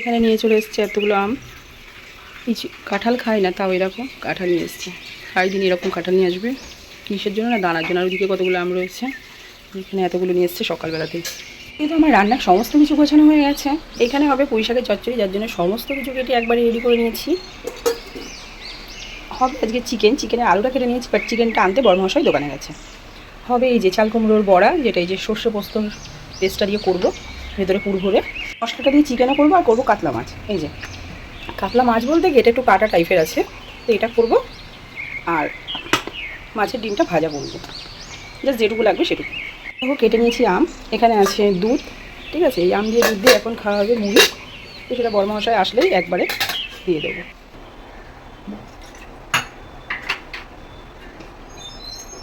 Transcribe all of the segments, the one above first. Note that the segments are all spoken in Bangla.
এখানে নিয়ে চলে এসছে এতগুলো আম। কিছু কাঁঠাল খায় না, তাও এরকম কাঁঠাল নিয়ে এসছে। খাই দিন এরকম কাঁঠাল নিয়ে আসবে। কিসের জন্য না দানার জন্য? আর ওদিকে কতগুলো আম রয়েছে। এখানে এতগুলো নিয়ে এসছে সকালবেলাতেই। কিন্তু আমার রান্নার সমস্ত কিছু গোছানো হয়ে গেছে। এখানে হবে পুঁই শাকের চচ্চড়ি, যার জন্য সমস্ত কিছু কেটে একবারে রেডি করে নিয়েছি। হবে আজকে চিকেন চিকেনের আলুটা কেটে নিয়েছি বাট চিকেনটা আনতে বড় মশাই দোকানে গেছে। হবে এই যে চাল কুমড়োর বড়া, যেটা এই যে সর্ষে পোস্তর পেস্টটা দিয়ে করব, ভেতরে পুর ভরে। মশলাটা দিয়ে চিকেনও করব আর করব কাতলা মাছ। এই যে, কাতলা মাছ বলতে এটা একটু কাটা টাইপের আছে, তো এটা করব আর মাছের ডিমটা ভাজা করব জাস্ট যেটুকু লাগবে সেটুকু। দেখো, কেটে নিয়েছি আম, এখানে আছে দুধ, ঠিক আছে? এই আম দিয়ে দুধ দিয়ে এখন খাওয়া হবে মুড়ি। তো সেটা বড় মশাই আসলেই একবারে দিয়ে দেবো।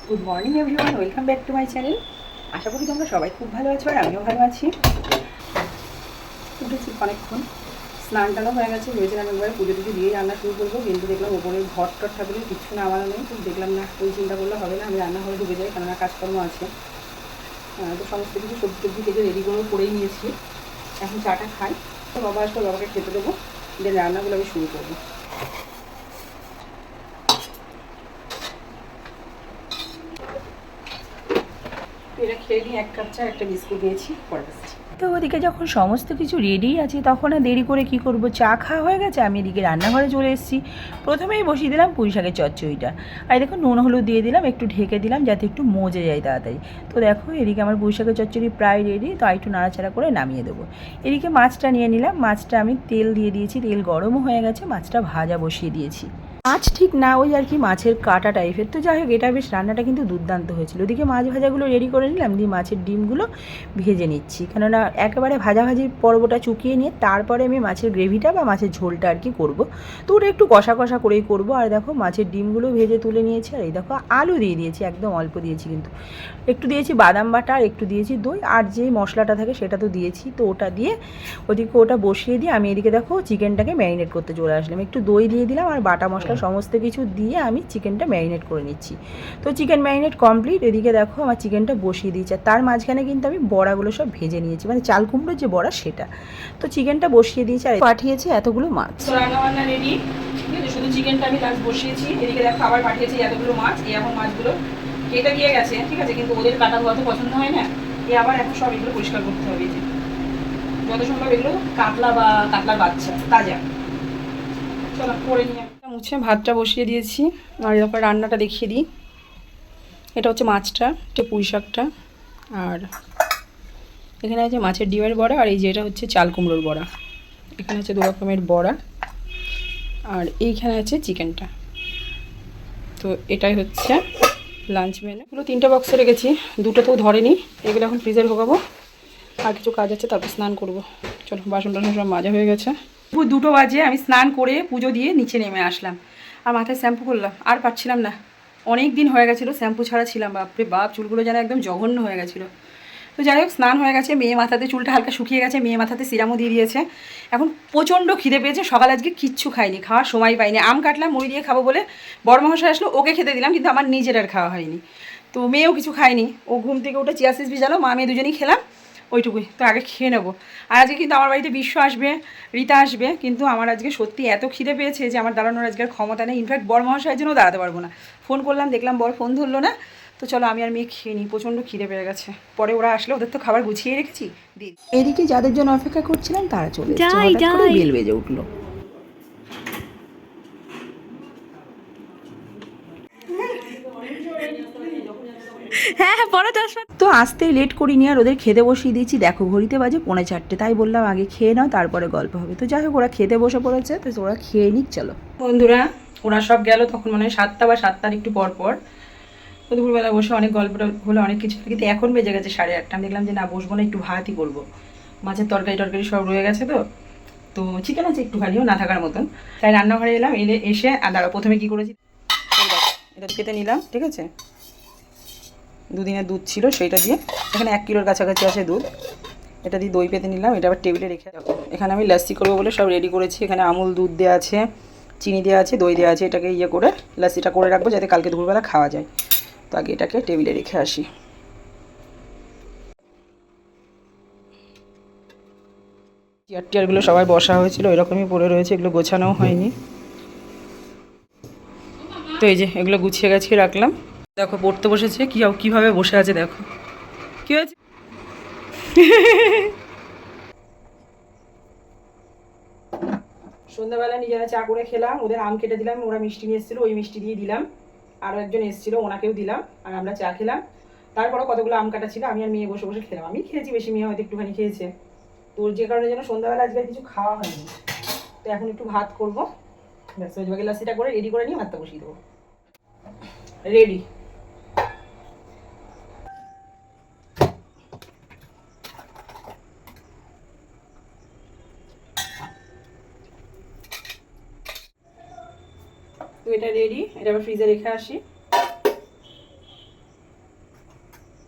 Good morning everyone welcome back to my channel আশা করি তোমরা সবাই খুব ভালো আছো আর আমিও ভালো আছি। উঠেছি অনেকক্ষণ। স্নান টানও হয়ে গেছে, ভেবেছিলাম একবারে পুজো টুজো দিয়ে রান্না শুরু করব, কিন্তু দেখলাম ওপরে ঘর টর ঠাকুরের কিচ্ছু না আমারও নেই, তো দেখলাম না, ওই চিন্তা করলে হবে না, আমি রান্না রান্নাঘরে ঢুকে যাই, কেননা কাজকর্ম আছে। তো সমস্ত কিছু সবজি টবজি থেকে রেডি করে করেই নিয়েছি। এখন চাটা খাই, তো বাবা আসলে বাবাকে খেতে দেবো দেন রান্নাগুলো আমি শুরু করব। এটা খেয়ে নিয়ে এক কাপ চা, একটা বিস্কুট নিয়েছি পরে আসছি তো ওদিকে যখন সমস্ত কিছু রেডি আছে, তখন আর দেরি করে কি করব? চা খাওয়া হয়ে গেছে, আমি এদিকে রান্নাঘরে চলে এসেছি। প্রথমেই বসিয়ে দিলাম পুঁই শাকের চচ্চড়িটা। আর দেখো, নুন, হলুদ দিয়ে দিলাম, একটু ঢেকে দিলাম যাতে একটু মজে যায় তাড়াতাড়ি। তো দেখো, এদিকে আমার পুঁই শাকের চচ্চড়ি প্রায় রেডি তো আর একটু নাড়াচাড়া করে নামিয়ে দেবো। এদিকে মাছটা নিয়ে নিলাম, মাছটা আমি তেল দিয়ে দিয়েছি, তেল গরমও হয়ে গেছে, মাছটা ভাজা বসিয়ে দিয়েছি। মাছ ঠিক না ওই আর কি মাছের কাটা টাইপের তো যাই হোক, এটা বেশ রান্নাটা কিন্তু দুর্দান্ত হয়েছিল। ওদিকে মাছ ভাজাগুলো রেডি করে নিলাম, দিয়ে মাছের ডিমগুলো ভেজে নিচ্ছি। কেননা একেবারে ভাজাভাজির পর্বটা চুকিয়ে নিয়ে তারপরে আমি মাছের গ্রেভিটা বা মাছের ঝোলটা আর কি করব। তো ওটা একটু কষা কষা করেই করব। আর দেখো, মাছের ডিমগুলো ভেজে তুলে নিয়েছি, আর এই দেখো, আলু দিয়ে দিয়েছি, একদম অল্প দিয়েছি কিন্তু। একটু দিয়েছি বাদাম বাটা, আর একটু দিয়েছি দই, আর যে মশলাটা থাকে সেটা তো দিয়েছি। তো ওটা দিয়ে ওদিকে ওটা বসিয়ে দিয়ে আমি এদিকে দেখো চিকেনটাকে ম্যারিনেট করতে চলে আসলাম। একটু দই দিয়ে দিলাম, আর বাটা মশলা সমস্ত কিছু দিয়ে আমি চিকেনটা ম্যারিনেট করে নিচ্ছি। তো চিকেন ম্যারিনেট কমপ্লিট, এদিকে দেখো আমার চিকেনটা বসিয়ে দিয়েছে। তার মাঝখানে কিন্তু আমি বড়াগুলো সব ভেজে নিয়েছি মানে চাল কুমড়োর যে বড়া সেটা। তো চিকেনটা বসিয়ে দিয়েছি আর পাঠিয়েছি এতগুলো মাছ। শুধু চিকেনটা আমি লাস্ট বসিয়েছি। এদিকে দেখো আবার এতগুলো মাছ, এই এখন মাছগুলো কেটে দিয়ে গেছে, ঠিক আছে? কিন্তু ওদের কাটা অত পছন্দ হয় না। আবার এখন সব এগুলো পরিষ্কার করতে হবে যে। যত সম্ভব এগুলো কাতলা বা কাতলার বাচ্চা, তাজা। চলো, করে নিয়ে মুছে ভাতটা বসিয়ে দিয়েছি। আর এরপর রান্নাটা দেখিয়ে দিই। এটা হচ্ছে মাছটা, এটা পুঁই শাকটা। আর এখানে আছে মাছের ডিমের বড়া, আর এই যে এটা হচ্ছে চাল কুমড়োর বড়া। এখানে আছে দু রকমের বড়া। আর এইখানে আছে চিকেনটা। তো এটাই হচ্ছে লাঞ্চ মেনু। এগুলো তিনটে বক্সে রেখেছি দুটো তো ধরেনি। এগুলো এখন ফ্রিজে ঢোকাবো। আর কিছু কাজ আছে, তারপর স্নান করব। চলো বাসন টাসন সব মাজা হয়ে গেছে। দুটো বাজে, আমি স্নান করে পুজো দিয়ে নিচে নেমে আসলাম। আর মাথায় শ্যাম্পু করলাম, আর পাচ্ছিলাম না। অনেক দিন হয়ে গেছিল, শ্যাম্পু ছাড়া ছিলাম, বাপরে বাপ, চুলগুলো যেন একদম জঘন্য হয়ে গেছিল। তো যাই হোক, স্নান হয়ে গেছে, মেয়ে মাথাতে চুলটা হালকা শুকিয়ে গেছে, মেয়ে মাথাতে সিরামও দিয়ে দিয়েছে। এখন প্রচণ্ড খিদে পেয়েছে, সকালে আজকে কিচ্ছু খাইনি, খাওয়ার সময় পাইনি। আম কাটলাম, মুড়ি দিয়ে খাব বলে বড় মহাশয় আসলো, ওকে খেতে দিলাম, কিন্তু আমার নিজের আর খাওয়া হয়নি। তো মেয়েও কিছু খায়নি, ও ঘুম থেকে উঠে চিয়াসিস ভিজালো, মা, মেয়ে দুজনেই খেলাম। ওইটুকুই তো আগে খেয়ে নেব। আর আজকে কিন্তু আমার বাড়িতে বিশ্ব আসবে রীতা আসবে কিন্তু আমার আজকে সত্যি এত খিদে পেয়েছে যে আমার দাঁড়ানোর আজকে ক্ষমতা নেই। ইনফ্যাক্ট বড় মহাশয়ের জন্য দাঁড়াতে পারব না। ফোন করলাম দেখলাম বড় ফোন ধরলো না তো চলো আমি আর মেয়ে খেয়ে নিই প্রচণ্ড খিদে পেয়ে গেছে। পরে ওরা আসলে ওদের তো খাবার গুছিয়ে রেখেছি। এদিকে যাদের জন্য অপেক্ষা করছিলাম তারা চলে যায় বেল বেজে উঠল। হ্যাঁ বড় চশমা তো আসতেই লেট করিনি আর ওদের খেতে বসিয়ে দিয়েছি। দেখো ঘড়িতে বাজে পৌনে চারটে। তাই বললাম আগে খেয়ে নাও তারপরে গল্প হবে। তো যাই হোক ওরা খেতে বসে পড়েছে তো ওরা খেয়ে নিক চলো। বন্ধুরা ওরা সব গেল তখন মানে সাতটা বা সাতটার একটু পর পর। তো দুপুরবেলা বসে অনেক গল্প টল্প হলো অনেক কিছু কিন্তু এখন বেজে গেছে সাড়ে আটটা। আমি দেখলাম যে না বসবো না একটু ভাতই করব। মাছের তরকারি টরকারি সব রয়ে গেছে তো। তো চিকেন আছে একটুখানিও না থাকার মতন। তাই রান্নাঘরে এলাম এলে এসে আর দাঁড়া প্রথমে কী করেছি? এটা কেটে নিলাম ঠিক আছে? দুদিনের দুধ ছিল, সেইটা দিয়ে এখানে এক কিলোর কাছাকাছি আছে দুধ। এটা দিয়ে দই পেতে নিলাম, এটা আবার টেবিলে রেখে এখানে আমি লাস্সি করব বলে সব রেডি করেছি। এখানে আমুল দুধ দেওয়া আছে, চিনি দেওয়া আছে, দই দেওয়া আছে, এটাকে ইয়ে করে লাস্সিটা করে রাখব যাতে কালকে দুপুরবেলা খাওয়া যায়। তো আগে এটাকে টেবিলে রেখে আসি। চেয়ার টিয়ারগুলো সবাই বসা হয়েছিল, এরকমই পড়ে রয়েছে, এগুলো গোছানোও হয়নি। তো এই যে এগুলো গুছিয়ে গাছিয়ে রাখলাম। দেখো, পড়তে বসেছে। কি কীভাবে বসে আছে দেখো। কি হয়েছে? সন্ধ্যাবেলা নিজেরা চা করে খেলাম, ওদের আম কেটে দিলাম, ওরা মিষ্টি নিয়ে এসেছিল, ওই মিষ্টি দিয়ে দিলাম। আরও একজন এসেছিল, ওনাকেও দিলাম, আর আমরা চা খেলাম। তারপরে কতগুলো আম কাটা ছিল, আমি আর মেয়ে বসে বসে খেলাম। আমি খেয়েছি বেশি, মেয়ে হয়তো একটুখানি খেয়েছে। তোর যে কারণে যেন সন্ধ্যাবেলা আজকে কিছু খাওয়া হয়নি। তো এখন একটু ভাত করব। ব্যাস, ওই লাসিটা করে রেডি করে নিয়ে ভাতটা বসিয়ে দেবো। রেডি এটা রেডি এটা আবার ফ্রিজে রেখে আসি।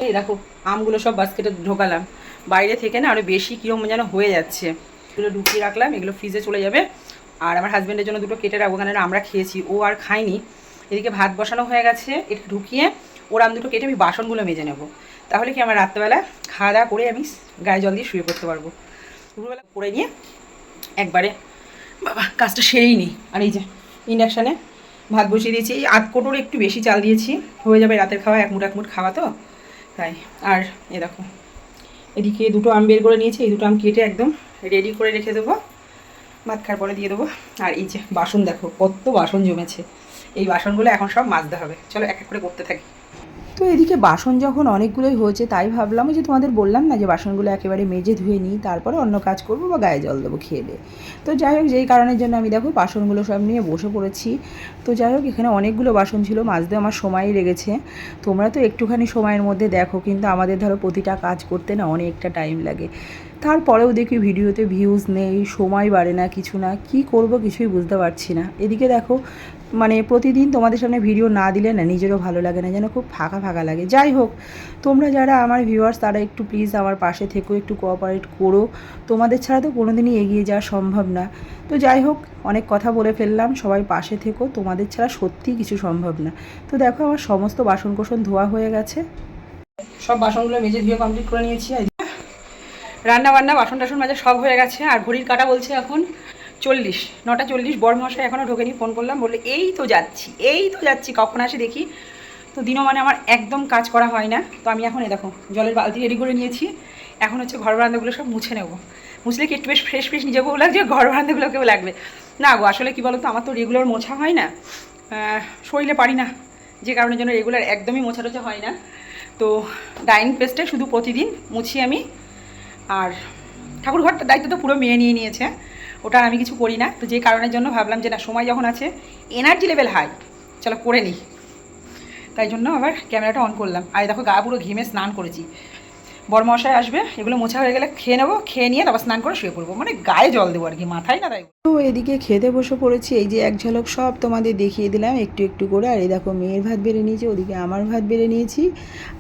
এই দেখো, আমগুলো সব বাস্কেটে ঢোকালাম। বাইরে থেকে না আরও বেশি কীরকম যেন হয়ে যাচ্ছে। এগুলো ঢুকিয়ে রাখলাম, এগুলো ফ্রিজে চলে যাবে। আর আমার হাজব্যান্ডের জন্য দুটো কেটে রাখব কেন আমরা খেয়েছি, ও আর খায়নি। এদিকে ভাত বসানো হয়ে গেছে এটা ঢুকিয়ে ওর আম দুটো কেটে আমি বাসনগুলো মেজে নেব। তাহলে কি আমার রাত্রেবেলা খাওয়া দাওয়া করে আমি গায়ে জল দিয়ে শুয়ে পড়তে পারব। দুপুরবেলা করে নিয়ে একবারে, বাবা, কাজটা সেরেই নিই আর এই যে ইন্ডাকশানে ভাত বসিয়ে দিয়েছি। এই আধ কোটোর একটু বেশি চাল দিয়েছি। হয়ে যাবে রাতের খাওয়া, এক মুঠ এক মুঠ খাওয়া তো? তাই। আর এ দেখো, এদিকে দুটো আম বের করে নিয়েছি। এই দুটো আম কেটে একদম রেডি করে রেখে দেবো। ভাত খাওয়ার পরে দিয়ে দেবো। আর এই যে বাসন দেখো, কত বাসন জমেছে। এই বাসনগুলো এখন সব মাজতে হবে। চলো এক এক করে করতে থাকি। তো এদিকে বাসন যখন অনেকগুলোই হয়েছে, তাই ভাবলাম যে তোমাদের বললাম না যে বাসনগুলো একেবারে মেজে ধুয়ে নিই, তারপরে অন্য কাজ করব বা গায়ে জল দেবো, খেয়ে দিয়ে তো যাই হোক, যেই কারণের জন্য আমি দেখো বাসনগুলো সব নিয়ে বসে পড়েছি। তো যাই হোক, এখানে অনেকগুলো বাসন ছিল মাজতে আমার সময়ই লেগেছে। তোমরা তো একটুখানি সময়ের মধ্যে দেখো, কিন্তু আমাদের ধরো প্রতিটা কাজ করতে না অনেকটা টাইম লাগে। তারপরেও দেখি ভিডিওতে ভিউজ নেই, সময় বাড়ে না, কিছু না, কি করব কিছুই বুঝতে পারছি না। এদিকে দেখো মানে প্রতিদিন তোমাদের সামনে ভিডিও না দিলে না, নিজেরও ভালো লাগে না, যেন খুব ফাঁকা ফাঁকা লাগে। যাই হোক, তোমরা যারা আমার ভিউয়ার্স তারা একটু প্লিজ আমার পাশে থেকো, একটু কোঅপারেট করো। তোমাদের ছাড়া তো কোনোদিনই এগিয়ে যাওয়া সম্ভব না। তো যাই হোক, অনেক কথা বলে ফেললাম, সবাই পাশে থেকো, তোমাদের ছাড়া সত্যিই কিছু সম্ভব না। তো দেখো, আমার সমস্ত বাসন কোসন ধোয়া হয়ে গেছে। সব বাসনগুলো মেজে ধুয়ে কমপ্লিট করে নিয়েছি। রান্না বান্না বাসন টাসন মাজা সব হয়ে গেছে, আর ঘড়ির কাটা বলছে এখন। চল্লিশ, নটা চল্লিশ বড় মশাই এখনও ঢোকেনি, ফোন করলাম, বললে, এই তো যাচ্ছি, এই তো যাচ্ছি, কখন আসে দেখি। তো দিনও মানে আমার একদম কাজ করা হয় না, তো আমি এখন এই দেখো, জলের বালতি রেডি করে নিয়েছি, এখন হচ্ছে ঘর বারান্দাগুলো সব মুছে নেব। মুছলে কি একটু বেশ ফ্রেশ ফ্রেশ নিজেকেও লাগছে ঘর বারান্দাগুলোকেও লাগবে। না গো, আসলে কি বলতো, আমার তো রেগুলার মোছা হয় না শরীরে পারি না, যে কারণের জন্য রেগুলার একদমই মোছা টোছা হয় না। তো ডাইনিং পেস্টে শুধু প্রতিদিন মুছি আমি, আর ঠাকুর ঘরটার দায়িত্ব তো পুরো মেয়ে নিয়ে নিয়েছে ওটা আমি কিছু করি না। তো যে কারণের জন্য ভাবলাম যে না সময় যখন আছে এনার্জি লেভেল হাই চলো করে নিই। তাই জন্য আবার ক্যামেরাটা অন করলাম। আর দেখো গা পুরো ঘেমে স্নান করেছি। বড়মশাই আসবে এগুলো মোছা হয়ে গেলে খেয়ে নেব খেয়ে নিয়ে তারপর স্নান করে শুয়ে পড়ব। মানে গায়ে জল দেবো আর কি মাথায় না তাই? তো এদিকে খেতে বসে পড়েছি এই যে এক ঝলক সব তোমাদের দেখিয়ে দিলাম একটু একটু করে। আর এই দেখো মেয়ের ভাত বেড়ে নিয়েছি ওদিকে আমার ভাত বেড়ে নিয়েছি।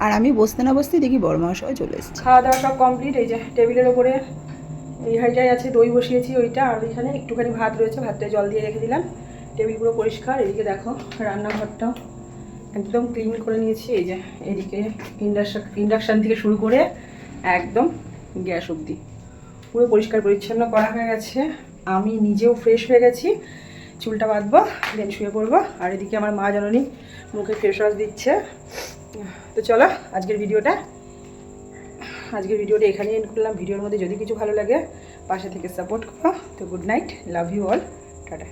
আর আমি বসতে না বসতে দেখি বড় মশাই চলে এসেছে। খাওয়া দাওয়া সব কমপ্লিট এই যে টেবিলের ওপরে এই হাইটাই আছে দই বসিয়েছি ওইটা, আর এখানে একটুখানি ভাত রয়েছে ভাতটা জল দিয়ে রেখে দিলাম। টেবিল পুরো পরিষ্কার, এদিকে দেখো রান্নাঘরটাও একদম ক্লিন করে নিয়েছি। এই যে এদিকে ইন্ডাকশান ইন্ডাকশান থেকে শুরু করে একদম গ্যাস অবধি। পুরো পরিষ্কার পরিচ্ছন্ন করা হয়ে গেছে। আমি নিজেও ফ্রেশ হয়ে গেছি। চুলটা বাঁধবো দেন শুয়ে পড়ব। আর এদিকে আমার মা জননী মুখে ফেস ওয়াশ দিচ্ছে। তো চলো, আজকের ভিডিওটা আজকের ভিডিওটা এখানে এন্ড করলাম। ভিডিওর মধ্যে যদি কিছু ভালো লাগে, পাশে থেকে সাপোর্ট করো। তো good night love you all tata.